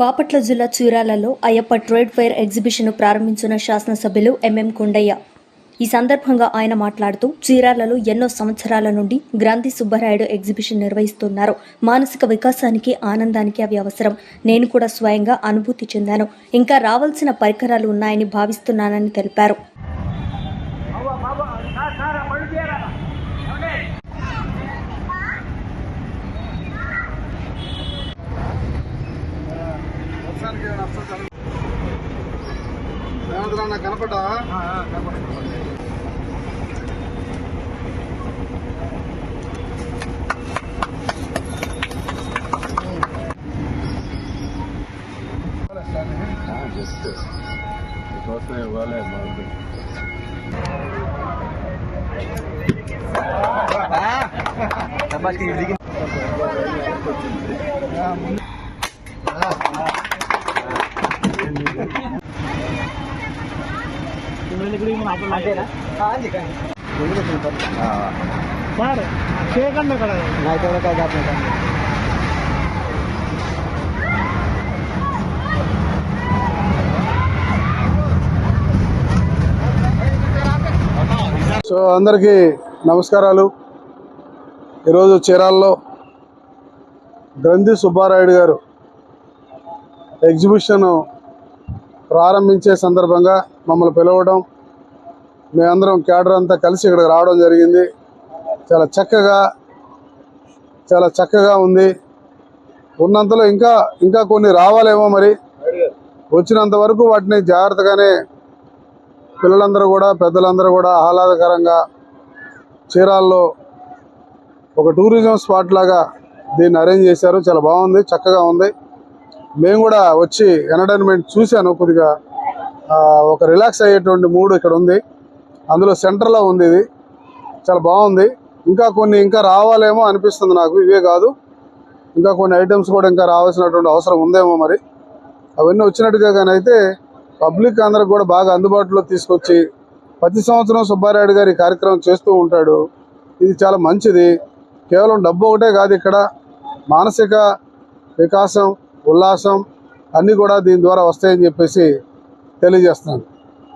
బాపట్ల జిల్లా చీరాలలో Ayyappa trade fair exhibition ప్రారంభించిన శాసనసభ్యులు ఎంఎం కొండయ్య. ఈ సందర్భంగా ఆయన మాట్లాడుతూ చీరాలలో ఎన్నో సంవత్సరాల నుండి గ్రాంధి సుబ్బరాయుడు ఎగ్జిబిషన్ నిర్వహిస్తున్నారు. మానసిక వికాసానికి ఆనందానికి అవి అవసరం. నేను కూడా స్వయంగా అనుభూతి చెందాను. ఇంకా రావాల్సిన పరికరాలు ఉన్నాయని భావిస్తున్నానని తెలిపారు. ఏమంటారా కనపడ్డా జస్ట్ కోసం ఇవ్వాలి సో అందరికీ నమస్కారాలు. ఈరోజు చీరాల్లో గ్రంథి సుబ్బారాయుడు గారు ఎగ్జిబిషన్ ప్రారంభించే సందర్భంగా మమ్మల్ని పిలవడం మేమందరం క్యాడర్ అంతా కలిసి ఇక్కడికి రావడం జరిగింది. చాలా చక్కగా చాలా చక్కగా ఉంది. ఉన్నంతలో ఇంకా ఇంకా కొన్ని రావాలేమో మరి. వచ్చినంత వరకు వాటిని జాగ్రత్తగానే పిల్లలందరూ కూడా పెద్దలందరూ కూడా ఆహ్లాదకరంగా చీరాల్లో ఒక టూరిజం స్పాట్ లాగా దీన్ని అరేంజ్ చేశారు. చాలా బాగుంది చక్కగా ఉంది. మేము కూడా వచ్చి ఎంటర్టైన్మెంట్ చూశాను కొద్దిగా. ఒక రిలాక్స్ అయ్యేటువంటి మూడ్ ఇక్కడ ఉంది. అందులో సెంటర్లో ఉంది ఇది. చాలా బాగుంది. ఇంకా కొన్ని ఇంకా రావాలేమో అనిపిస్తుంది నాకు. ఇవే కాదు. ఇంకా కొన్ని ఐటమ్స్ కూడా ఇంకా రావాల్సినటువంటి అవసరం ఉందేమో మరి. అవన్నీ వచ్చినట్టుగా కానీ అయితే పబ్లిక్ అందరికి కూడా బాగా అందుబాటులో తీసుకొచ్చి ప్రతి సంవత్సరం సుబ్బారాయుడు గారి కార్యక్రమం చేస్తూ ఉంటాడు. ఇది చాలా మంచిది. కేవలం డబ్బు ఒకటే కాదు ఇక్కడ. మానసిక వికాసం ఉల్లాసం అన్నీ కూడా దీని ద్వారా వస్తాయని చెప్పేసి తెలియజేస్తున్నాను.